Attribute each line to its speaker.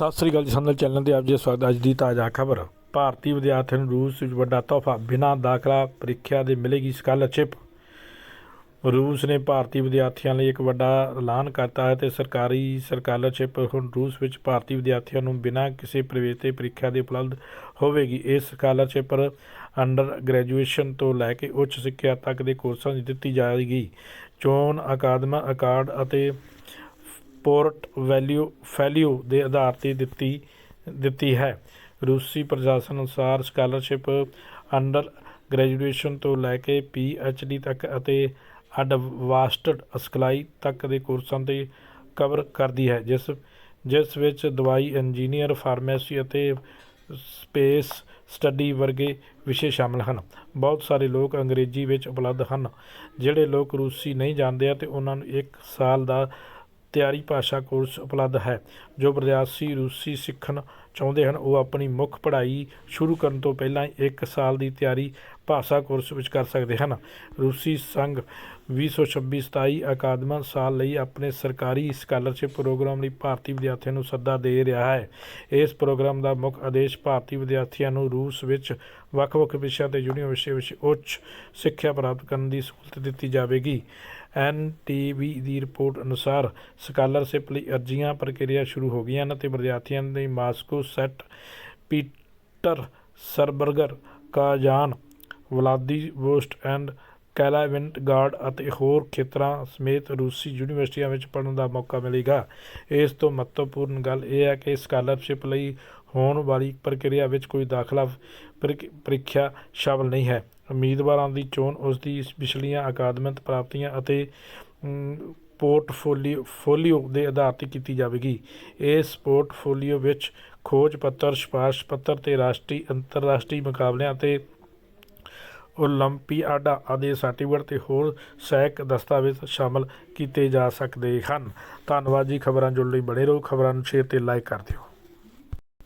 Speaker 1: ਸਤਿ ਸ੍ਰੀ ਅਕਾਲ ਜੀ ਸੰਦਲ ਚੈਨਲ ਤੇ ਆਪ ਜੀ ਦਾ ਸਵਾਗਤ ਅੱਜ ਦੀ ਤਾਜ਼ਾ ਖਬਰ, ਭਾਰਤੀ ਵਿਦਿਆਰਥੀਆਂ ਨੂੰ ਰੂਸ ਵਿੱਚ ਵੱਡਾ ਤੋਹਫਾ ਬਿਨਾਂ ਦਾਖਲਾ ਪ੍ਰੀਖਿਆ ਦੇ ਮਿਲੇਗੀ ਸਕਾਲਰਸ਼ਿਪ। ਰੂਸ ਨੇ ਭਾਰਤੀ ਵਿਦਿਆਰਥੀਆਂ ਲਈ ਇੱਕ ਵੱਡਾ ਐਲਾਨ ਕਰਤਾ ਹੈ ਤੇ ਸਰਕਾਰੀ ਸਕਾਲਰਸ਼ਿਪ ਹੁਣ ਰੂਸ ਵਿੱਚ ਭਾਰਤੀ ਵਿਦਿਆਰਥੀਆਂ ਨੂੰ ਬਿਨਾਂ ਕਿਸੇ ਪ੍ਰਵੇਸ਼ ਤੇ ਪ੍ਰੀਖਿਆ ਦੇ ਉਪਲਬਧ ਹੋਵੇਗੀ। ਇਹ ਸਕਾਲਰਸ਼ਿਪ ਅੰਡਰ ਗ੍ਰੈਜੂਏਸ਼ਨ ਤੋਂ ਲੈ ਕੇ ਉੱਚ ਸਿੱਖਿਆ ਤੱਕ ਦੇ ਕੋਰਸਾਂ 'ਚ ਦਿੱਤੀ ਜਾਏਗੀ। ਚੋਣ ਅਕਾਦਮਾ ਅਕਾਰਡ ਅਤੇ ਪੋਰਟ ਵੈਲਿਊ ਫੈਲਿਊ ਦੇ ਆਧਾਰ ਤੇ ਦਿੱਤੀ ਦਿੱਤੀ ਹੈ। ਰੂਸੀ ਪ੍ਰਸ਼ਾਸਨ ਅਨੁਸਾਰ ਸਕਾਲਰਸ਼ਿਪ ਅੰਡਰ ਗ੍ਰੈਜੂਏਸ਼ਨ ਤੋਂ ਲੈ ਕੇ ਪੀ ਐਚ ਡੀ ਤੱਕ ਅਤੇ ਐਡਵਾਂਸਡ ਸਿਖਲਾਈ ਤੱਕ ਦੇ ਕੋਰਸਾਂ ਤੇ ਕਵਰ ਕਰਦੀ ਹੈ, ਜਿਸ ਜਿਸ ਵਿੱਚ ਦਵਾਈ, ਇੰਜੀਨੀਅਰ, ਫਾਰਮੇਸੀ ਅਤੇ ਸਪੇਸ ਸਟੱਡੀ ਵਰਗੇ ਵਿਸ਼ੇ ਸ਼ਾਮਲ ਹਨ। ਬਹੁਤ ਸਾਰੇ ਲੋਕ ਅੰਗਰੇਜ਼ੀ ਵਿੱਚ ਉਪਲਬਧ ਹਨ। ਜਿਹੜੇ ਲੋਕ ਰੂਸੀ ਨਹੀਂ ਜਾਣਦੇ ਅਤੇ ਉਹਨਾਂ ਨੂੰ ਇੱਕ ਸਾਲ ਦਾ ਤਿਆਰੀ ਭਾਸ਼ਾ ਕੋਰਸ ਉਪਲਬਧ ਹੈ, ਜੋ ਵਿਦਿਆਰਥੀ ਰੂਸੀ ਸਿੱਖਣ ਚਾਹੁੰਦੇ ਹਨ। ਉਹ ਆਪਣੀ ਮੁੱਖ ਪੜ੍ਹਾਈ ਸ਼ੁਰੂ ਕਰਨ ਤੋਂ ਪਹਿਲਾਂ ਇੱਕ ਸਾਲ ਦੀ ਤਿਆਰੀ ਭਾਸ਼ਾ ਕੋਰਸ ਵਿੱਚ ਕਰ ਸਕਦੇ ਹਨ। ਰੂਸੀ ਸੰਘ 2026-27 ਅਕਾਦਮਿਕ ਸਾਲ ਲਈ ਆਪਣੇ ਸਰਕਾਰੀ ਸਕਾਲਰਸ਼ਿਪ ਪ੍ਰੋਗਰਾਮ ਲਈ ਭਾਰਤੀ ਵਿਦਿਆਰਥੀਆਂ ਨੂੰ ਸੱਦਾ ਦੇ ਰਿਹਾ ਹੈ। ਇਸ ਪ੍ਰੋਗਰਾਮ ਦਾ ਮੁੱਖ ਉਦੇਸ਼ ਭਾਰਤੀ ਵਿਦਿਆਰਥੀਆਂ ਨੂੰ ਰੂਸ ਵਿੱਚ ਵੱਖ-ਵੱਖ ਵਿਸ਼ਿਆਂ ਤੇ ਯੂਨੀਵਰਸਿਟੀ ਵਿੱਚ ਉੱਚ ਸਿੱਖਿਆ ਪ੍ਰਾਪਤ ਕਰਨ ਦੀ ਸਹੂਲਤ ਦਿੱਤੀ ਜਾਵੇਗੀ। ਐੱਨ ਟੀ ਵੀ ਦੀ ਰਿਪੋਰਟ ਅਨੁਸਾਰ ਸਕਾਲਰਸ਼ਿਪ ਲਈ ਅਰਜ਼ੀਆਂ ਪ੍ਰਕਿਰਿਆ ਸ਼ੁਰੂ ਹੋ ਗਈਆਂ ਹਨ ਤੇ ਵਿਦਿਆਰਥੀਆਂ ਦੇ Moscow Saint Petersburg, Kazan Vladivostok and Kaliningrad ਅਤੇ ਹੋਰ ਖੇਤਰਾਂ ਸਮੇਤ ਰੂਸੀ ਯੂਨੀਵਰਸਿਟੀਆਂ ਵਿੱਚ ਪੜ੍ਹਨ ਦਾ ਮੌਕਾ ਮਿਲੇਗਾ। ਇਸ ਤੋਂ ਮਹੱਤਵਪੂਰਨ ਗੱਲ ਇਹ ਹੈ ਕਿ ਸਕਾਲਰਸ਼ਿਪ ਲਈ ਹੋਣ ਵਾਲੀ ਪ੍ਰਕਿਰਿਆ ਵਿੱਚ ਕੋਈ ਦਾਖਲਾ ਪ੍ਰੀਖ- ਪ੍ਰੀਖਿਆ ਸ਼ਾਮਲ ਨਹੀਂ ਹੈ। ਉਮੀਦਵਾਰਾਂ ਦੀ ਚੋਣ ਉਸ ਦੀ ਪਿਛਲੀਆਂ ਅਕਾਦਮਿਕ ਪ੍ਰਾਪਤੀਆਂ ਅਤੇ ਪੋਰਟਫੋਲੀਓ, ਫੋਲੀਓ ਦੇ ਆਧਾਰ ਤੇ ਕੀਤੀ ਜਾਵੇਗੀ। ਇਸ ਪੋਰਟਫੋਲੀਓ ਵਿੱਚ ਖੋਜ ਪੱਤਰ, ਸਿਫਾਰਸ਼ ਪੱਤਰ ਤੇ ਰਾਸ਼ਟਰੀ, ਅੰਤਰਰਾਸ਼ਟਰੀ ਮੁਕਾਬਲਿਆਂ ਅਤੇ ਓਲੰਪੀਆਡਾ ਆਦਿ ਸਰਟੀਫਿਕੇਟ ਤੇ ਹੋਰ ਸਹਾਇਕ ਦਸਤਾਵੇਜ਼ ਸ਼ਾਮਲ ਕੀਤੇ ਜਾ ਸਕਦੇ ਹਨ। ਧੰਨਵਾਦ ਜੀ ਖਬਰਾਂ ਜੁੜਨ ਲਈ ਬਣੇ ਰਹੋ। ਖਬਰਾਂ ਨੂੰ ਸ਼ੇਅਰ ਤੇ ਲਾਈਕ ਕਰ ਦਿਓ।